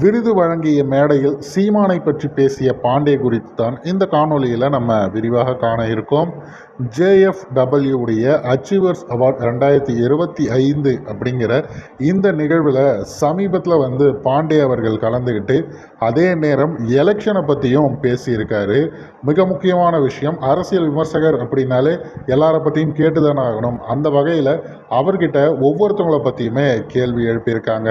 விருது வழங்கிய மேடையில் சீமானை பற்றி பேசிய பாண்டே குறித்து தான் இந்த காணொளியில் நம்ம விரிவாக காண இருக்கோம். ஜேஎஃப்டபிள்யூ உடைய அச்சீவர்ஸ் அவார்ட் ரெண்டாயிரத்தி இருபத்தி ஐந்து அப்படிங்கிற இந்த நிகழ்வில் சமீபத்தில் வந்து பாண்டே அவர்கள் கலந்துக்கிட்டு அதே நேரம் எலெக்ஷனை பற்றியும் பேசியிருக்காரு. மிக முக்கியமான விஷயம் அரசியல் விமர்சகர் அப்படின்னாலே எல்லாரை பற்றியும் கேட்டுதானே ஆகணும். அந்த வகையில் அவர்கிட்ட ஒவ்வொருத்தவங்களை பற்றியுமே கேள்வி எழுப்பியிருக்காங்க.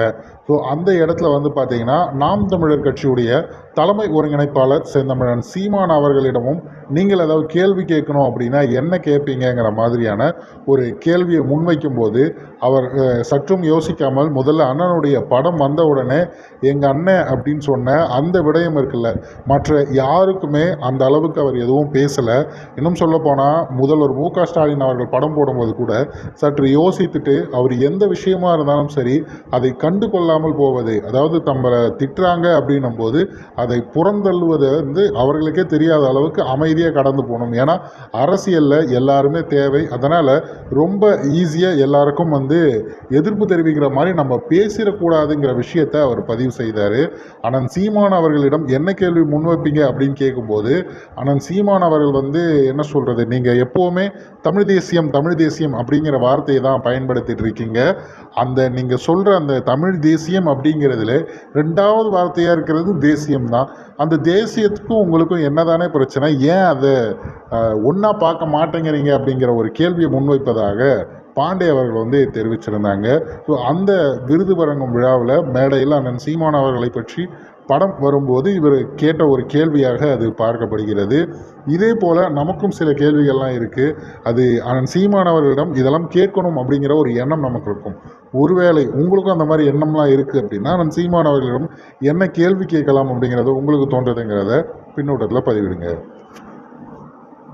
ஸோ அந்த இடத்துல வந்து பார்த்திங்கன்னா நாம் தமிழர் கட்சியுடைய தலைமை ஒருங்கிணைப்பாளர் செந்தமிழன் சீமான் அவர்களிடமும் நீங்கள் ஏதாவது கேள்வி கேட்கணும் அப்படின்னா என்ன கேட்பீங்கங்கிற மாதிரியான ஒரு கேள்வியை முன்வைக்கும் போது அவர் சற்றும் யோசிக்காமல் முதல்ல அண்ணனுடைய படம் வந்த உடனே எங்கள் அண்ணன் அப்படின்னு சொன்ன அந்த விடயம் இருக்குல்ல மற்ற யாருக்குமே அந்த அளவுக்கு அவர் எதுவும் பேசலை. இன்னும் சொல்லப்போனால் முதல்வர் மு க ஸ்டாலின் அவர்கள் படம் போடும்போது கூட சற்று யோசித்துட்டு அவர் எந்த விஷயமா இருந்தாலும் சரி அதை கண்டு கொள்ளாமல் போவது அதாவது நம்மளை திட்டுறாங்க அப்படின்னும் போது அதை புறந்தள்ளுவது வந்து அவர்களுக்கே தெரியாத அளவுக்கு அமைதியாக கடந்து போகணும். ஏன்னா அரசியலில் எல்லாருமே தேவை. அதனால் ரொம்ப ஈஸியாக எல்லாருக்கும் வந்து எதிர்ப்பு தெரிவிக்கிற மாதிரி நம்ம பேசிடக்கூடாதுங்கிற விஷயத்தை அவர் பதிவு செய்தார். ஆனால் சீமான் அவர்களிடம் என்ன கேள்வி முன்வைப்பீங்க அப்படின்னு கேட்கும்போது ஆனால் சீமான் அவர்கள் வந்து என்ன சொல்கிறது நீங்கள் எப்போவுமே தமிழ் தேசியம் தமிழ் தேசியம் அப்படிங்கிற வார்த்தையை தான் பயன்படுத்திட்டு இருக்கீங்க. அந்த நீங்கள் சொல்கிற அந்த தமிழ் தேசியம் அப்படிங்கிறதுல ரெண்டாவது வார்த்தையாக இருக்கிறது தேசியம் தான். அந்த தேசியத்துக்கும் உங்களுக்கும் என்னதானே பிரச்சனை? ஏன் அதை ஒன்றா பார்க்க மாட்டேங்கிறீங்க அப்படிங்கிற ஒரு கேள்வியை முன்வைப்பதாக பாண்டே அவர்கள் வந்து தெரிவிச்சிருந்தாங்க. ஸோ அந்த விருது வழங்கும் விழாவில் மேடையில் அண்ணன் சீமான் அவர்களை பற்றி படம் வரும்போது இவர் கேட்ட ஒரு கேள்வியாக அது பார்க்கப்படுகிறது. இதே போல் நமக்கும் சில கேள்விகள்லாம் இருக்குது அது அண்ணன் சீமான் அவர்களிடம் இதெல்லாம் கேட்கணும் அப்படிங்கிற ஒரு எண்ணம் நமக்கு இருக்கும். ஒருவேளை உங்களுக்கும் அந்த மாதிரி எண்ணம்லாம் இருக்குது அப்படின்னா அண்ணன் சீமான் அவர்களிடம் என்ன கேள்வி கேட்கலாம் அப்படிங்கிறது உங்களுக்கு தோன்றதுங்கிறத பின்னூட்டத்தில் பதிவிடுங்க.